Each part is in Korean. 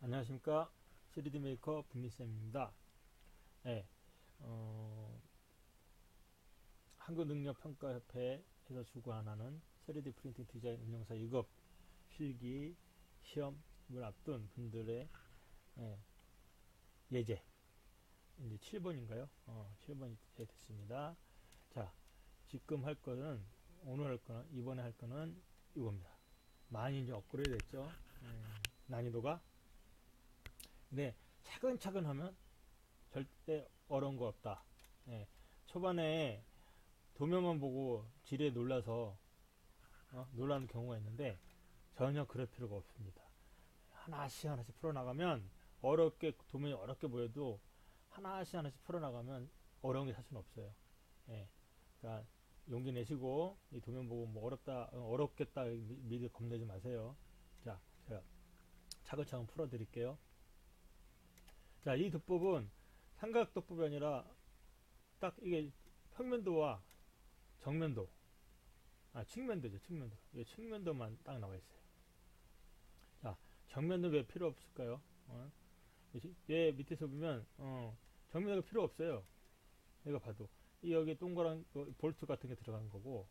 안녕하십니까 3D 메이커 분미쌤입니다 네, 어, 한국능력평가협회에서 주관하는 3D 프린팅 디자인 운영사 2급 필기 시험을 앞둔 분들의 예, 예제 이제 7번인가요? 어, 7번이 됐습니다. 자, 지금 할 거는 오늘 할 거는 이번에 할 거는 이겁니다. 많이 이제 업그레이드 됐죠. 음, 난이도가 근데 차근차근 하면 절대 어려운 거 없다. 예, 초반에 도면만 보고 지레 놀라서 어, 놀라는 경우가 있는데 전혀 그럴 필요가 없습니다. 하나씩 하나씩 풀어나가면 어렵게 도면이 어렵게 보여도 하나씩 하나씩 풀어나가면 어려운 게 사실은 없어요. 예, 그러니까 용기 내시고 이 도면 보고 뭐 어렵다 어, 어렵겠다 미리 겁내지 마세요. 자, 제가 차근차근 풀어드릴게요. 자, 이 득법은 삼각도법이 아니라 딱 이게 평면도와 정면도, 아, 측면도죠, 측면도. 이 측면도만 딱 나와 있어요. 자, 정면도 왜 필요 없을까요? 어? 얘 밑에서 보면, 어, 정면도가 필요 없어요. 내가 봐도. 이 여기 동그란 그 볼트 같은 게 들어가는 거고,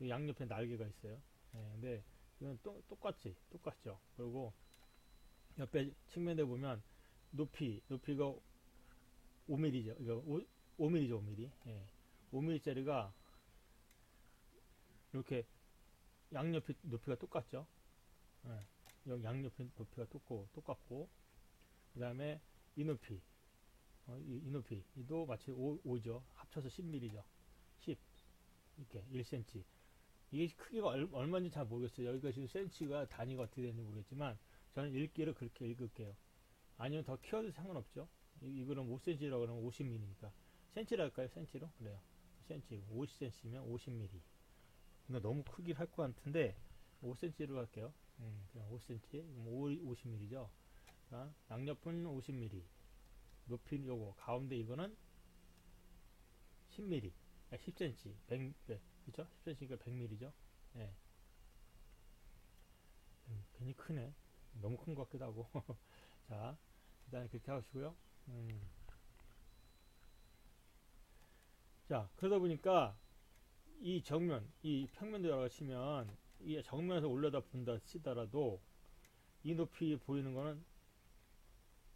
양옆에 날개가 있어요. 네, 근데 이건 또, 똑같지, 똑같죠. 그리고 옆에 측면에 보면 높이, 높이가 5mm죠. 이거 5, mm 죠 5mm. 예. 5mm짜리가 이렇게 양옆이 높이가 똑같죠. 예. 양옆이 높이가 똑고, 똑같고, 그 다음에 이 높이, 어, 이, 이 높이, 이도 마치 5, 5죠. 합쳐서 10mm죠. 10. 이렇게 1cm. 이게 크기가 얼, 얼마인지 잘 모르겠어요. 여기가 지금 센치가 단위가 어떻게 되는지 모르겠지만, 저는 읽기를 그렇게 읽을게요. 아니면 더 키워도 상관없죠. 이, 이거는 5cm라고 그러면 50mm니까. 센치로 할까요? 센치로? 그래요. 센치. 50cm면 50mm. 근데 너무 크기를 할 것 같은데, 5cm로 할게요. 음, 그냥 5cm. 50mm죠. 자, 양옆은 50mm. 높이는 요거. 가운데 이거는 10mm. 아, 10cm. 100, 네, 그죠? 10cm니까 100mm죠. 예. 음, 괜히 크네. 너무 큰 것 같기도 하고. 자, 일단 그렇게 하시고요. 음. 자, 그러다 보니까 이 정면, 이 평면도라고 치면 이 정면에서 올려다 본다 치더라도 이 높이 보이는 거는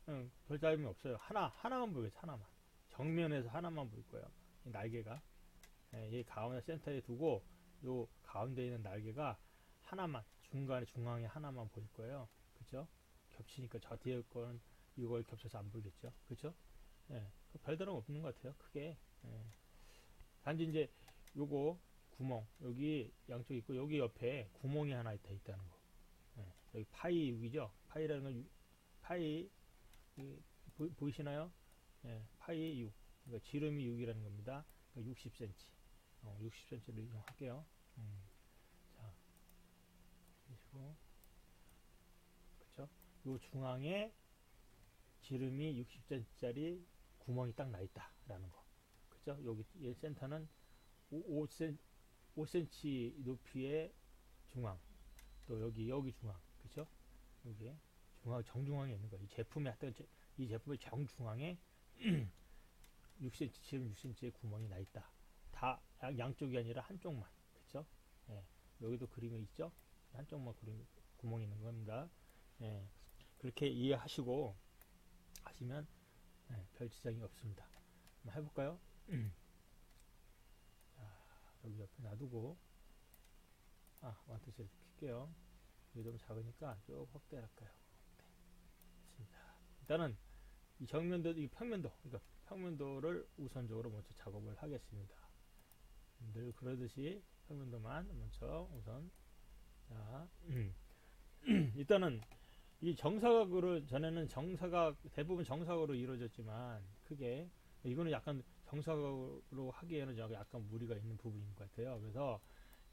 응, 별 차이가 없어요. 하나, 하나만 보이겠죠, 하나만. 정면에서 하나만 보일 거예요. 이 날개가. 예, 이 가운데 센터에 두고 요 가운데 있는 날개가 하나만, 중간에 중앙에 하나만 보일 거예요. 그죠? 겹치니까 저 뒤에 거는 이걸 겹쳐서 안 보이겠죠. 그죠? 예, 그 별다른 없는 것 같아요. 크게. 예. 단지 이제 요거 구멍 여기 양쪽 있고 여기 옆에 구멍이 하나 있다 있다는 거. 예, 여기 파이 6이죠. 파이라는 건 유, 파이 보, 보이시나요? 예, 파이 6. 그러니까 지름이 6이라는 겁니다. 그러니까 60cm. 어, 60cm를 이용할게요. 음. 자, 보시고 그쵸? 요 중앙에 지름이 60cm짜리 구멍이 딱 나 있다라는 거. 그죠? 여기 이 센터는 5, 5cm, 5cm 높이의 중앙. 또 여기 여기 중앙. 그죠? 여기 중앙 정중앙에 있는 거이 제품의 어떤 이 제품의 정중앙에 6cm 지름 6cm의 구멍이 나 있다. 다 양 쪽이 아니라 한쪽만. 그죠? 예. 여기도 그림이 있죠? 한쪽만 그림 구멍이 있는 겁니다. 예. 그렇게 이해하시고 하시면 네, 별 지장이 없습니다. 한번 해볼까요? 자, 여기 옆에 놔두고 아, 이렇게 킬게요. 이게 너무 작으니까 쭉 확대할까요? 네, 됐습니다. 일단은 이 정면도, 이 평면도, 그러니까 평면도를 우선적으로 먼저 작업을 하겠습니다. 늘 그러듯이 평면도만 먼저 우선 자, 일단은 이 정사각으로 전에는 정사각 대부분 정사각으로 이루어졌지만 크게 이거는 약간 정사각으로 하기에는 약간 무리가 있는 부분인 것 같아요. 그래서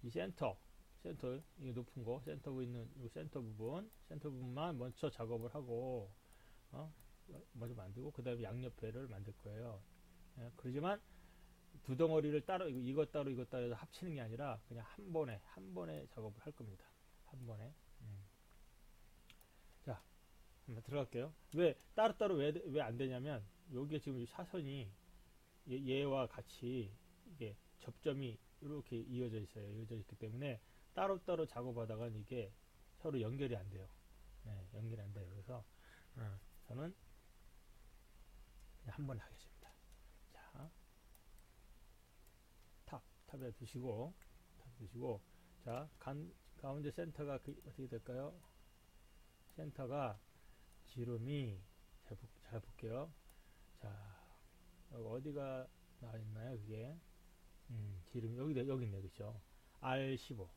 이 센터 센터 이 높은 거 센터 부 있는 이 센터 부분 센터 부분만 먼저 작업을 하고 어 먼저 만들고 그 다음에 양옆에를 만들 거예요. 예, 그러지만 두 덩어리를 따로 이거 따로 이거 따로 합치는 게 아니라 그냥 한 번에 한 번에 작업을 할 겁니다. 한 번에. 들어갈게요. 왜 따로따로 왜 왜 안 되냐면 여기에 지금 이 사선이 얘, 얘와 같이 이게 접점이 이렇게 이어져 있어요. 이어져 있기 때문에 따로따로 작업하다가 이게 서로 연결이 안 돼요. 네, 연결이 안 돼요. 그래서 어, 저는 한 번 하겠습니다. 자, 탑, 탑에 두시고, 탑 두시고, 자, 간, 가운데 센터가 그, 어떻게 될까요? 센터가 지름이 잘, 볼- 잘 볼게요. 자, 여기 어디가 나와 있나요? 그게 음, 지름 여기 여기 있네, 그렇죠? R15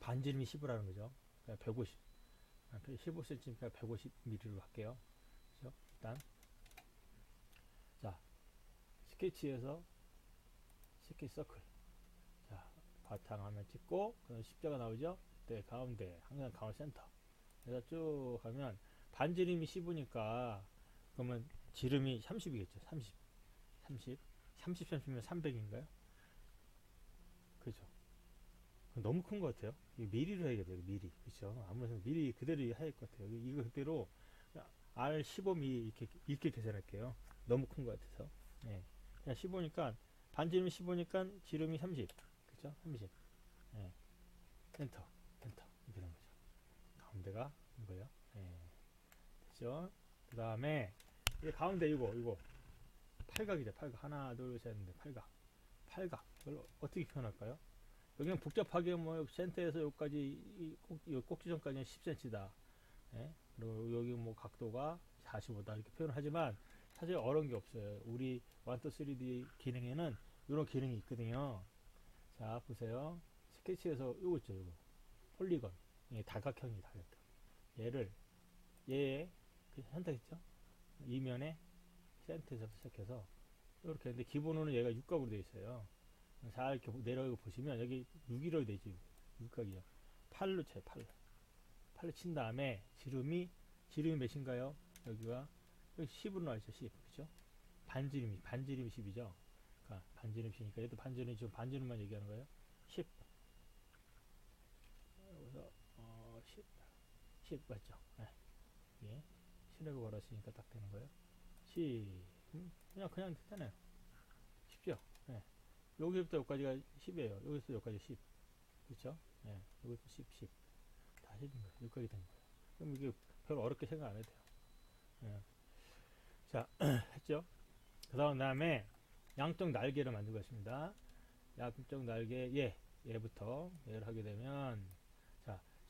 반지름이 15라는 거죠. 그러니까 150, 15cm니까 150mm로 할게요. 그렇죠? 일단 자 스케치에서 스케치 서클 자 바탕화면 찍고 그다음 십자가 나오죠? 그때 가운데 항상 가운데 센터 그래서 쭉 가면 반지름이 15니까 그러면 지름이 30이겠죠. 30, 30, 30, 30이면 300인가요? 그죠. 너무 큰 것 같아요. 이거 미리로 해야겠어요. 미리. 그죠. 아무래도 미리 그대로 해야 할 것 같아요. 이거 그대로 R15mm 이렇게, 이렇게 계산할게요. 너무 큰 것 같아서. 예. 그냥 15니까, 반지름이 15니까 지름이 30. 그죠? 30. 예. 엔터. 가운데가 이거요. 예. 됐죠? 그 다음에, 이 가운데 이거, 이거. 팔각이죠, 팔각. 하나, 둘, 셋, 넷, 팔각. 팔각. 이걸 어떻게 표현할까요? 여기는 복잡하게 뭐, 센터에서 여기까지, 이 꼭, 이 꼭지점까지는 10cm다. 예? 그리고 여기 뭐 각도가 45다. 이렇게 표현을 하지만, 사실 어려운 게 없어요. 우리 1, 2, 3D 기능에는 이런 기능이 있거든요. 자, 보세요. 스케치에서 요거 있죠, 요거. 폴리건. 예, 다각형이 다각형. 얘를, 얘의, 그 선택했죠? 이면에 센터에서 시작해서 이렇게 근데 기본으로는 얘가 육각으로 되어 있어요. 잘 이렇게 내려가 보시면 여기 6이로 되어 있죠. 육각이요. 팔로 쳐요. 팔로. 팔로 친 다음에 지름이 지름이 몇인가요? 여기가 여기 10으로 나와 있죠. 10. 그죠? 반지름이 반지름이 10이죠. 그러니까 반지름 10이니까 얘도 반지름이 지금 반지름만 얘기하는 거예요. 10. 여기서 어 10. 10 맞죠? 네. 예. 10이라고 걸었으니까 딱 되는 거예요. 10. 음, 그냥 그냥 됐잖아요. 쉽죠? 예. 여기부터 여기까지가 10이에요. 여기서 여기까지 10. 그렇죠? 예. 여기서 10, 10. 다 10인 거예요. 여기까지 된 거예요. 그럼 이게 별로 어렵게 생각 안 해도 돼요. 예. 자, 했죠? 그 다음에 양쪽 날개를 만들고 있습니다. 양쪽 날개, 얘, 얘부터 얘를 하게 되면 자,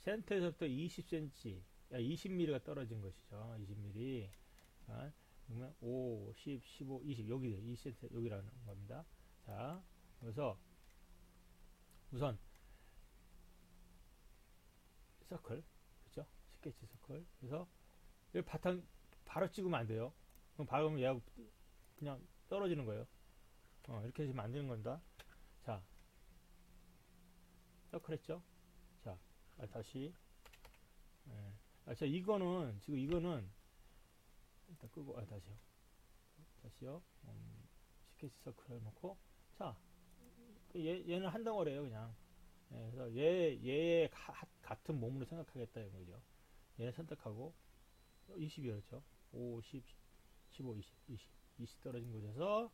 센터에서부터 20cm, 20mm가 떨어진 것이죠. 20mm. 자, 그러면 5, 10, 15, 20 여기 2cm 여기라는 겁니다. 자, 그래서 우선 서클, 그죠? 스케치 서클. 그래서 여기 바탕 바로 찍으면 안 돼요. 그럼 바로 얘가 그냥 떨어지는 거예요. 어, 이렇게 해서 만드는 겁니다. 자, 서클 했죠? 자, 아, 다시. 예. 아, 자, 이거는, 지금 이거는, 일단 끄고, 아, 다시요. 다시요. 음, 스케치 서클 해놓고, 자, 그 얘, 얘는 한 덩어리예요 그냥. 예, 그래서 얘, 얘의 가- 같은 몸으로 생각하겠다, 이거죠. 얘 선택하고, 20이었죠. 5, 10, 15, 20, 20, 20 떨어진 곳에서,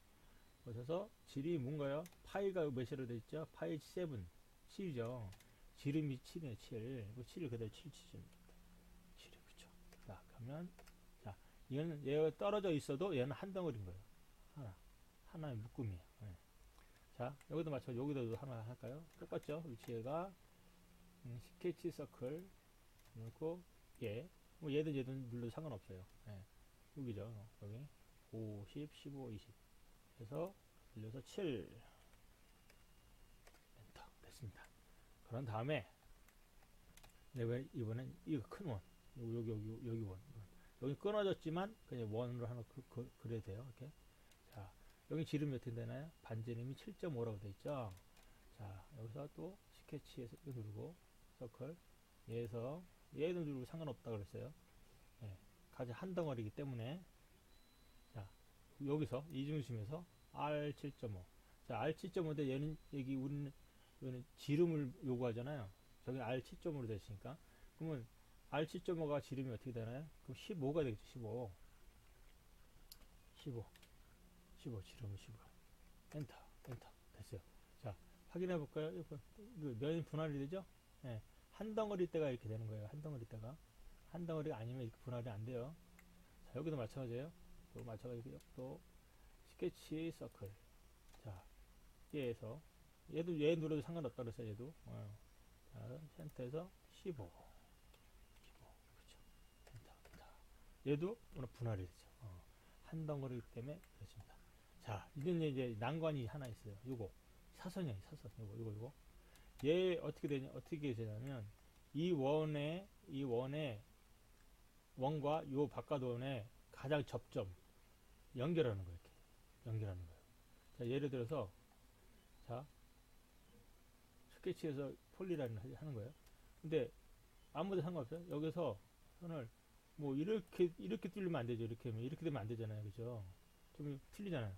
곳에서 질이 뭔가요? 파이가 몇이로 되어 있죠? 파이 7, 7이죠. 지름이 7이에요, 7. 그 7을 그대로 7 치줍니다. 7이 그쵸. 자, 그러면, 자, 얘는, 얘가 떨어져 있어도 얘는 한 덩어리인 거예요. 하나. 하나의 묶음이에요. 예. 자, 여기도 마찬가지, 여기도 하나 할까요? 똑같죠? 위치가, 음, 스케치 서클, 놓고, 얘. 뭐 얘든 얘든 눌러도 상관없어요. 예. 여기죠. 여기. 5, 10, 15, 20. 해서, 늘려서 7. 엔터. 됐습니다. 그런 다음에 내가 이번엔 이거 큰원 여기 여기 여기 원. 여기 끊어졌지만 그냥 원으로 하나 그, 그, 그려야 돼요. 이렇게. 자 여기 지름이 어떻게 되나요? 반지름이 7.5라고 돼 있죠? 자 여기서 또 스케치에서 누르고 서클. 얘에서 얘도 누르고 상관없다 그랬어요. 예, 가장 한 덩어리이기 때문에. 자 여기서 이 중심에서 R7.5 자 R7.5인데 얘는 여기 우리는 이거는 지름을 요구하잖아요. 저기 R7점으로 됐으니까. 그러면 R7.5가 지름이 어떻게 되나요? 그럼 15가 되겠죠, 15. 15. 15, 지름은 15. 엔터, 엔터. 됐어요. 자, 확인해 볼까요? 이거 면이 분할이 되죠? 예. 한 덩어리 때가 이렇게 되는 거예요. 한 덩어리 때가. 한 덩어리가 아니면 이렇게 분할이 안 돼요. 자, 여기도 마찬가지예요. 또 마찬가지고 또 스케치 서클. 자, 얘에서 얘도 얘 눌러도 상관없다 그랬어요. 얘도. 어. 자, 센터에서 15. 15. 그렇죠. 엔터, 엔터. 얘도 오늘 분할이 되죠. 어. 한 덩어리이기 때문에 그렇습니다. 자, 이런 이제 난관이 하나 있어요. 요거 사선이에요. 사선. 요거 요거 요거. 얘 어떻게 되냐? 어떻게 되냐면 이 원에 이 원에 원과 요 바깥 원의 가장 접점 연결하는 거예요. 이렇게 연결하는 거예요. 자, 예를 들어서 자 스케치에서 폴리라인을 하- 하는 거예요. 근데 아무도 상관없어요. 여기서 선을 뭐 이렇게 이렇게 뚫리면 안 되죠. 이렇게 하면 이렇게 되면 안 되잖아요. 그죠? 좀 틀리잖아요.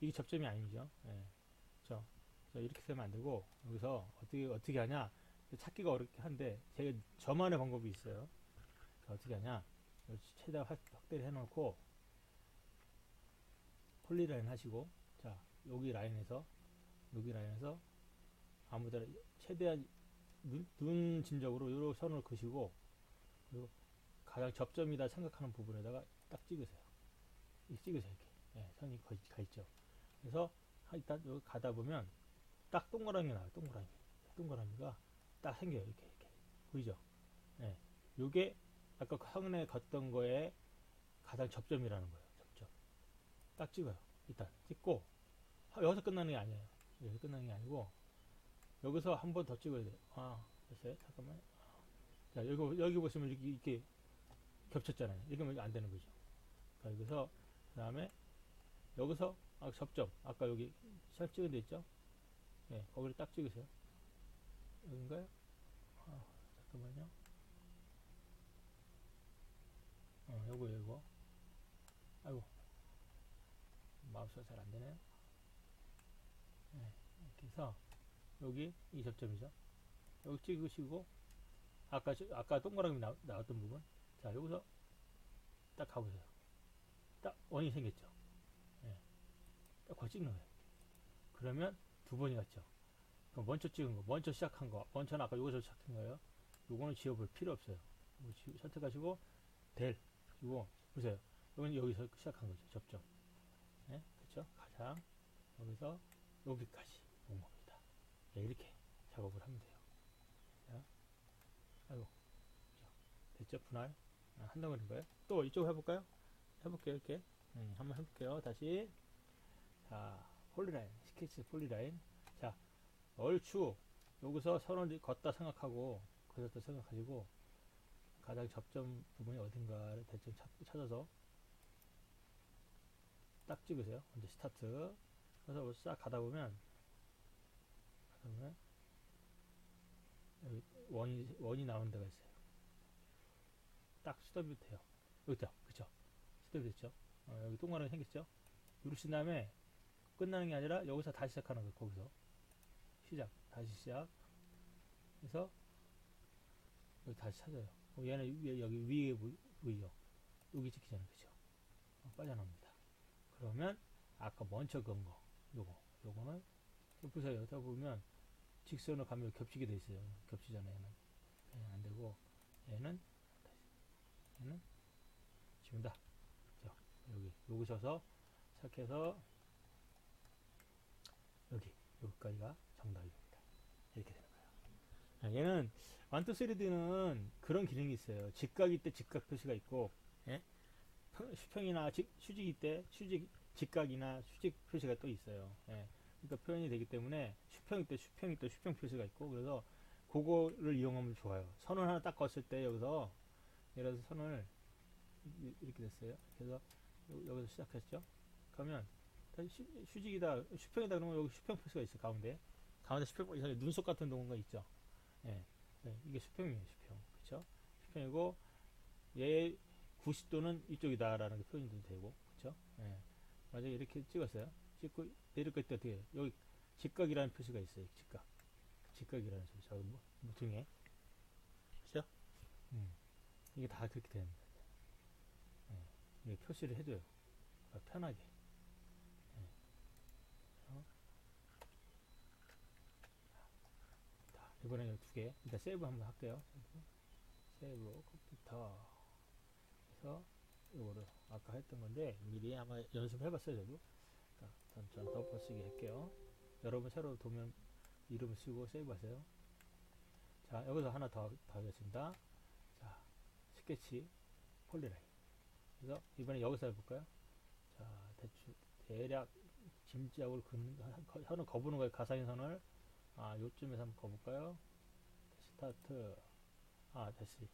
이게 접점이 아니죠. 예. 자, 이렇게 되면 안 되고 여기서 어떻게 어떻게 하냐? 찾기가 어렵긴 한데 제가 저만의 방법이 있어요. 자, 어떻게 하냐? 최대한 확- 확대를 해놓고 폴리라인 하시고 자 여기 라인에서 여기 라인에서 아무데나 최대한 눈, 눈 진적으로 요런 선을 그시고 그리고 가장 접점이다 생각하는 부분에다가 딱 찍으세요. 이렇게 찍으세요. 이렇게 예, 선이 거, 가 있죠. 그래서 하- 일단 여기 가다 보면 딱 동그라미 나와요. 동그라미. 동그라미가 딱 생겨요. 이렇게 이렇게 보이죠? 예, 요게 아까 화면에 걷던 거에 가장 접점이라는 거예요. 접점. 딱 찍어요. 일단 찍고 하- 여기서 끝나는 게 아니에요. 여기서 끝나는 게 아니고 여기서 한 번 더 찍어야 돼요. 아, 됐어요? 잠깐만. 자, 여기 여기 보시면 이렇게, 이렇게 겹쳤잖아요. 하면 안 되는 거죠. 자, 여기서 그 다음에 여기서 아, 접점. 아까 여기 샷 찍은 데 있죠? 예, 거기를 딱 찍으세요. 여긴가요? 아, 잠깐만요. 어, 요거, 요거. 아이고. 마우스가 잘 안 되네요. 네, 이렇게 해서, 여기, 이 접점이죠. 여기 찍으시고, 아까, 저- 아까 동그라미 나, 나왔던 부분. 자, 여기서 딱 가보세요. 딱 원이 생겼죠. 예. 딱 거기 찍는 거예요. 그러면 두 번이 갔죠. 그럼 먼저 찍은 거, 먼저 시작한 거, 먼저는 아까 여기서 시작한 거예요. 요거는 지워볼 필요 없어요. 선택하시고, 델, 그리고, 보세요. 여기는 여기서 시작한 거죠. 접점. 네? 그쵸? 가장, 여기서, 여기까지 이렇게 작업을 하면 돼요. 자, 아이고. 자, 됐죠? 분할. 아, 한 덩어리인 거예요. 또 이쪽 해볼까요? 해볼게요. 이렇게. 음, 한번 해볼게요. 다시. 자, 폴리라인. 스케치 폴리라인. 자, 얼추 여기서 선을 걷다 생각하고 그렸다 생각하시고 가장 접점 부분이 어딘가를 대충 찾, 찾아서 딱 찍으세요. 먼저 스타트. 그래서 싹 가다 보면 보면 여기 원이 원이 나오는 데가 있어요. 딱 스톱이 돼요. 여기 있죠, 그쵸? 스톱이 됐죠. 어, 여기 동그라미 생겼죠. 누르신 다음에 끝나는 게 아니라 여기서 다시 시작하는 거예요. 거기서. 시작 다시 시작 해서 여기 다시 찾아요 그럼 얘는 위- 여기 위에 보- 보이죠 여기 찍히잖아요 그죠 어, 빠져나옵니다 그러면 아까 먼저 그은 거 요거 요거는 또 보세요 여기다 보면 직선으로 가면 겹치게 돼 있어요 겹치잖아요 얘는 얘는 안 되고 얘는 얘는 지운다 그죠 여기 여기 서서 시작해서 여기 여기까지가 정답입니다. 이렇게 되는 거예요. 아, 얘는 1, 2, 3D는 그런 기능이 있어요. 직각일 때 직각 표시가 있고, 예? 평- 수평이나 직- 수직일 때 수직, 직각이나 수직 표시가 또 있어요. 예. 그러니까 표현이 되기 때문에 수평일 때 수평일 때 수평 표시가 있고, 그래서 그거를 이용하면 좋아요. 선을 하나 딱 걷을 때 여기서, 예를 들어서 선을 이- 이렇게 됐어요. 그래서 여- 여기서 시작했죠. 그러면 수직이다, 수평이다 그러면 여기 수평 표시가 있어 요 가운데. 가운데 수평, 이상하게 눈썹 같은 동거가 있죠. 예. 네, 이게 수평이에요, 수평. 그쵸? 수평이고, 얘 90도는 이쪽이다라는 게 표현도 되고, 그쵸? 예. 만약에 이렇게 찍었어요. 찍고 내릴 때 어떻게 해요? 여기 직각이라는 표시가 있어요, 직각. 직각이라는 소리. 저 뭐, 뭐 등에. 그죠? 음. 이게 다 그렇게 되는 거예요. 예, 이게 표시를 해줘요. 어, 편하게. 예. 어? 자, 이번에는 두 개. 일단 세이브 한번 할게요. 세이브 컴퓨터. 그래서 이거를 아까 했던 건데 미리 아마 연습해봤어요 저도. 자, 전, 전 덮어쓰기 할게요. 여러분 새로 도면 이름을 쓰고 세이브 하세요. 자, 여기서 하나 더, 더 하겠습니다. 자, 스케치 폴리라인. 그래서 이번에 여기서 해볼까요? 자, 대충, 대략 짐작을 긋는, 거- 선을 거부는 거예요. 가상의 선을. 아, 요쯤에서 한번 거볼까요? 스타트. 아, 다시.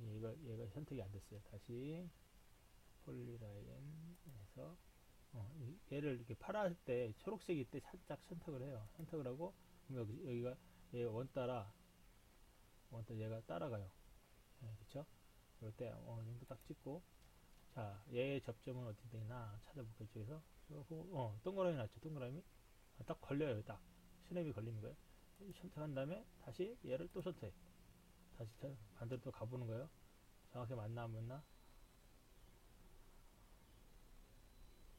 얘가, 얘가 선택이 안 됐어요. 다시. 폴리라인에서, 어, 이- 얘를 이렇게 파란색 때, 초록색일 때 살짝 선택을 해요. 선택을 하고, 여기, 여기가 얘 원 따라, 원 따라 얘가 따라가요. 예, 그쵸? 이럴 때 어느 정도 딱 찍고, 자, 얘의 접점은 어디 되나 찾아볼게요. 이쪽에서. 요, 어, 동그라미 났죠. 동그라미. 아, 딱 걸려요. 딱. 스냅이 걸리는 거예요. 선택한 다음에 다시 얘를 또 선택. 다시 저- 반대로 또 가보는 거예요. 정확히 맞나 안 맞나?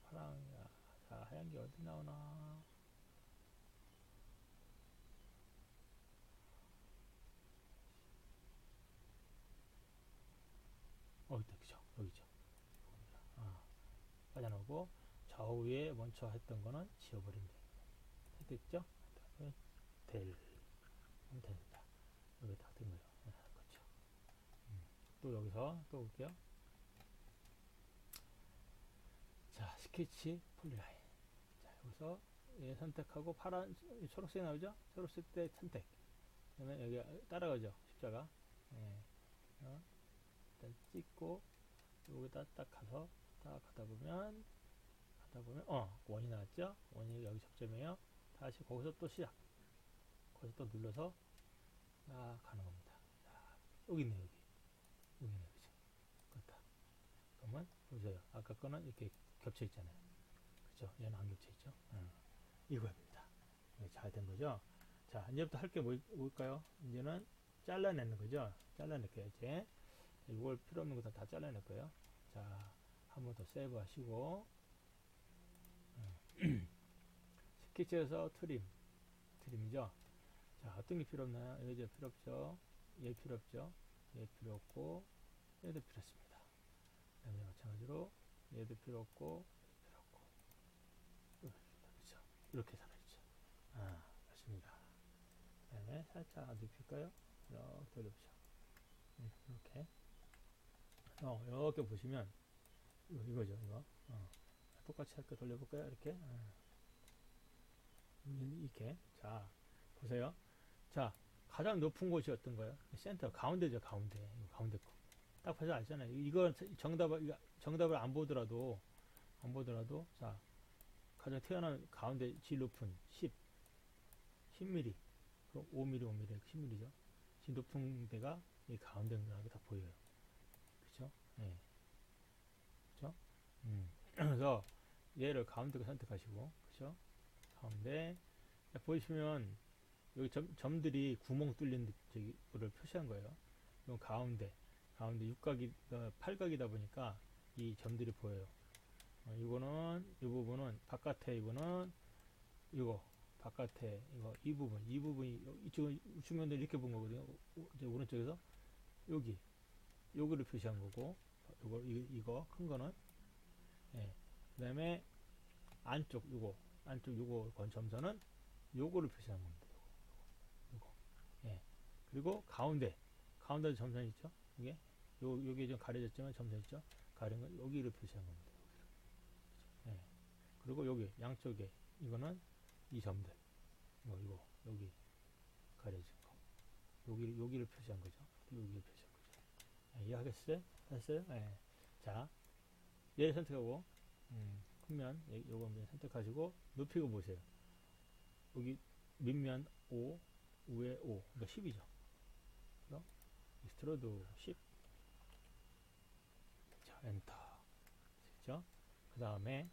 파랑, 자, 하얀 게 어디 나오나? 어, 있다. 그죠? 여기죠. 아, 빠져나오고, 좌우에 먼저 했던 거는 지워버리면 됩니다. 됐죠? 델. 하면 됩니다. 여기 다 된 거예요. 네, 그렇죠. 음, 또 여기서 또 볼게요. 자, 스케치 폴리라인. 자, 여기서 얘 선택하고 파란, 초록색 나오죠? 초록색 때 선택. 그러면 여기 따라가죠? 십자가. 예. 어, 일단 찍고, 여기다 딱 가서, 딱 가다 보면, 가다 보면, 어, 원이 나왔죠? 원이 여기 접점이에요. 다시 거기서 또 시작. 거기서 또 눌러서, 딱 가는 겁니다. 자, 여기 있네, 여기. 여기 있네, 그죠? 그렇다. 그러면, 보세요. 아까 거는 이렇게 겹쳐 있잖아요. 그죠? 얘는 안 겹쳐 있죠? 응. 이거입니다. 잘된 거죠? 자, 이제부터 할게 뭐, 뭘까요? 이제는 잘라내는 거죠? 잘라낼게요, 이제. 이걸 필요 없는 거 다 잘라낼 거예요. 자, 한 번 더 세이브 하시고, 음. 스케치에서 트림, 트림이죠? 자, 어떤 게 필요 없나요? 얘도 필요 없죠? 얘 필요 없죠? 얘 필요 없고, 얘도 필요 없습니다. 그 다음에 마찬가지로, 얘도 필요 없고? 이렇게 살아있죠. 아, 맞습니다. 그 다음에 살짝 눕힐까요? 이렇게 돌려보죠. 음, 이렇게. 어, 이렇게 보시면, 이거, 이거 죠, 이거. 어. 똑같이 할까 돌려볼까요? 이렇게. 어. 음, 이렇게. 자, 보세요. 자, 가장 높은 곳이 어떤 거예요? 센터, 가운데죠, 가운데. 가운데 거. 딱 봐서 알잖아요. 이거 정답을, 정답을 안 보더라도, 안 보더라도, 자, 가장 태어난 가운데 제일 높은 10, 10mm, 5mm, 5mm, 10mm죠. 제일 높은 데가 이 가운데라는 게다 보여요. 그쵸? 예. 그쵸? 음. 그래서 얘를 가운데로 선택하시고, 그쵸? 가운데, 자, 보시면 여기 점, 점들이 구멍 뚫린 데- 저기, 거를 표시한 거예요. 이건 가운데, 가운데 육각이, 어, 팔각이다 보니까 이 점들이 보여요. 어, 이거는, 이 부분은, 바깥에 이거는, 이거, 바깥에, 이거, 이 부분, 이 부분이, 요- 이쪽은 우측면도 이렇게 본 거거든요. 오- 이제 오른쪽에서, 여기, 여기를 표시한 거고, 이거, 이- 이거, 큰 거는, 예. 그 다음에, 안쪽, 요거, 안쪽 요거 건 점선은 요거를 표시한 겁니다. 요거, 요거. 예. 그리고 가운데, 가운데 점선 있죠? 이게, 요, 요게 좀 가려졌지만 점선 있죠? 가린 건 여기를 표시한 겁니다. 그리고 여기, 양쪽에, 이거는 이 점들. 이거, 이거, 여기 가려진 거. 여기, 여기를 표시한 거죠. 여기를 표시한 거죠. 예, 이해하겠어요? 됐어요? 예. 자, 얘를 선택하고, 음, 크면 예, 요거 선택하시고 높이고 보세요. 여기 밑면 5, 위에 5, 그러니까 10이죠. 그죠? 익스트로드 10. 자, 엔터. 그 다음에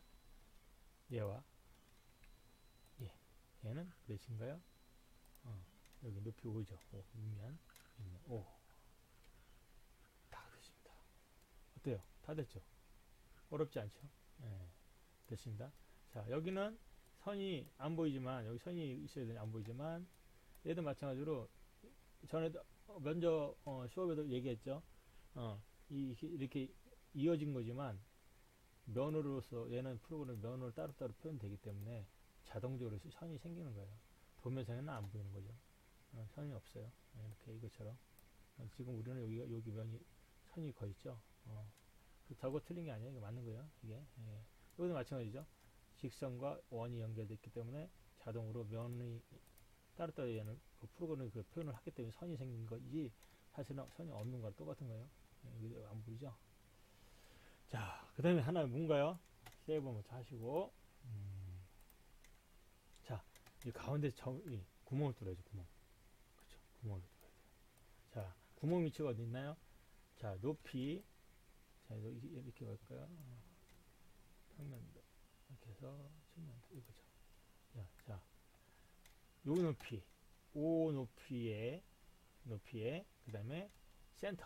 얘와 얘, 얘는 몇인가요? 어, 여기 높이 5죠. 5, 밑면, 밑면 5. 다 어때요? 다 됐죠? 어렵지 않죠? 예, 됐습니다. 자, 여기는 선이 안 보이지만, 여기 선이 있어야 되니 안 보이지만, 얘도 마찬가지로, 전에도 먼저 어, 수업에도 얘기했죠. 어, 이, 이렇게 이어진 거지만, 면으로서 얘는 프로그램 면으로 따로따로 표현되기 때문에 자동적으로 선이 생기는 거예요. 도면상에는 안 보이는 거죠. 어, 선이 없어요. 예, 이렇게 이것처럼. 어, 지금 우리는 여기가 여기 면이 선이 거의 있죠. 어, 그렇다고 틀린 게 아니에요. 이거 맞는 거예요. 이게. 예. 여기도 마찬가지죠. 직선과 원이 연결되어 있기 때문에 자동으로 면이 따로따로 얘는 그 프로그램 그 표현을 하기 때문에 선이 생긴 거지 사실은 선이 없는 거랑 똑같은 거예요. 예, 안 보이죠? 자, 그 다음에 하나 뭔가요? 세이브 먼저 하시고, 음, 자, 이 가운데 점, 이 구멍을 뚫어야죠, 구멍. 그쵸, 구멍을 뚫어야 돼요. 자, 구멍 위치가 어디 있나요? 자, 높이, 자, 이렇게, 갈까요? 어, 평면도. 이렇게 해서, 측면도, 이거죠. 자, 자, 요 높이, 오 높이에, 높이에, 그 다음에 센터.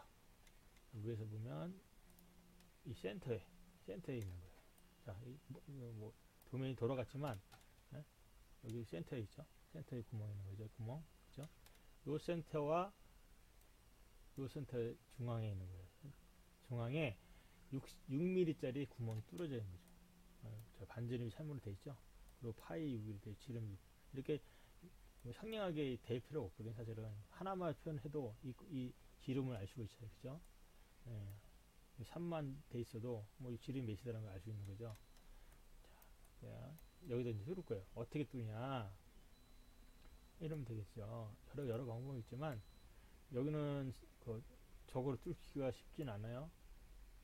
위에서 보면, 이 센터에 센터에 있는 거예요. 자, 이, 뭐, 뭐 도면이 돌아갔지만 예? 여기 센터에 있죠. 센터에 구멍이 있는 거죠. 구멍, 그죠? 요 센터와 요 센터 중앙에 있는 거예요. 중앙에 6, 6mm짜리 구멍이 뚫어져 있는 거죠. 어, 저 반지름이 3으로 돼 있죠. 그리고 파이 6이 돼 지름 6. 이렇게 뭐 상냥하게 될 필요가 없거든요. 사실은 하나만 표현해도 이, 이 지름을 알 수가 있어요. 그죠? 예. 3만 돼 있어도 뭐 지름이 몇이다라는 걸 알 수 있는 거죠. 자, 자, 여기다 이제 뚫을 거예요. 어떻게 뚫냐? 이러면 되겠죠. 여러 여러 방법이 있지만 여기는 그 저거로 뚫기가 쉽진 않아요.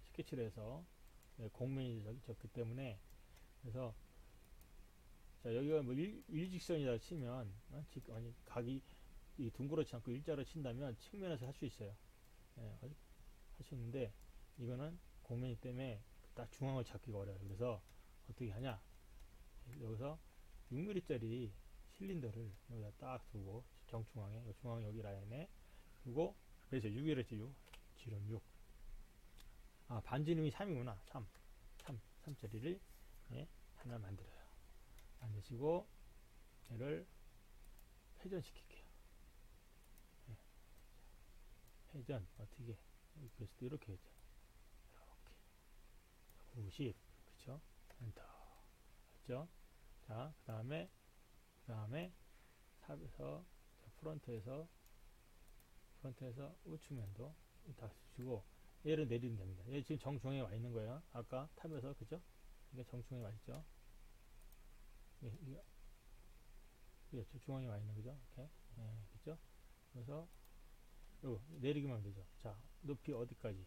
스케치를 해서 네, 공면이 적기 때문에 그래서 자 여기가 뭐 일, 일직선이다 치면 어? 직, 아니 각이 이 둥그렇지 않고 일자로 친다면 측면에서 할 수 있어요. 네, 할수 있는데 이거는 공면이기 때문에 딱 중앙을 잡기가 어려워요. 그래서 어떻게 하냐? 여기서 6mm짜리 실린더를 여기다 딱 두고 정중앙에 중앙 여기 라인에 두고 그래서 6이랬지 6 지름 6. 아 반지름이 3이구나 3 3 3짜리를 예, 하나 만들어요. 만드시고 얘를 회전시킬게요. 예. 회전 어떻게 그래서 이렇게 회전. 90 그쵸? 엔터. 그죠? 자그 다음에 그 다음에 탑에서 자, 프론트에서 프론트에서 우측면도 다 주시고 얘를 내리면 됩니다. 얘 지금 정중앙에 와 있는 거예요. 아까 탑에서 그죠 이게 정중앙에 와 있죠? 이게, 이게, 이게 중앙에 와 있는 거죠? 이렇게. 예, 그죠 그래서 요 내리기만 되죠. 자 높이 어디까지?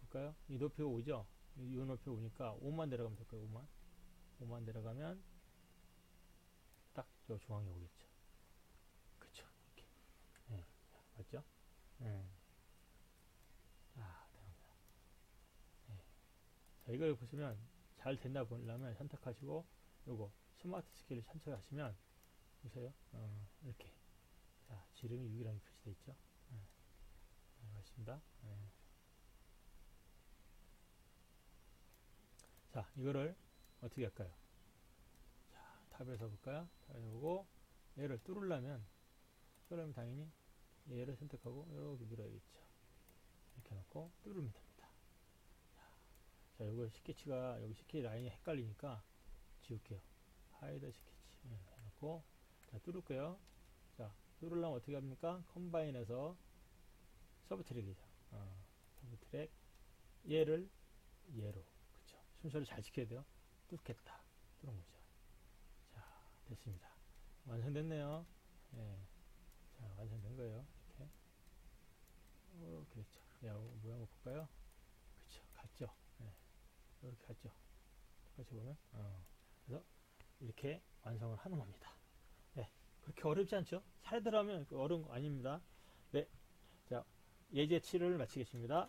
볼까요? 이 높이가 오죠 이 높이 오니까 5만 내려가면 될 거예요. 5만. 5만 내려가면 딱저 중앙에 오겠죠. 그쵸. 이렇게. 네. 맞죠? 네. 자, 됩니다. 네. 자, 이걸 보시면 잘 됐나 보려면 선택하시고 요거 스마트 스케일 선택 하시면 보세요. 어, 이렇게. 자, 지름이 6이라는 표시되어 있죠. 네. 네, 맞습니다. 네. 자, 이거를 어떻게 할까요? 자, 탑에서 볼까요? 탑에서 보고 얘를 뚫으려면 뚫으려면 당연히 얘를 선택하고 이렇게 밀어야겠죠. 이렇게 놓고 뚫으면 됩니다. 자, 자 이거 스케치가 여기 스케치 라인이 헷갈리니까 지울게요. 하이더 스케치 네, 해놓고 자 뚫을게요. 자 뚫으려면 어떻게 합니까? 컴바인에서 서브 트랙이죠. 어, 서브 트랙 얘를 얘로 순서를 잘 지켜야 돼요. 뚫겠다. 뚫은 거죠. 자, 됐습니다. 완성됐네요. 예. 자, 완성된 거예요. 이렇게. 어, 그렇죠. 야, 모양을 볼까요? 그쵸. 같죠. 예. 이렇게 같죠. 똑같이 보면. 어. 그래서 이렇게 완성을 하는 겁니다. 네. 그렇게 어렵지 않죠? 살더라면 어려운 거 아닙니다. 네. 자, 예제 7을 마치겠습니다.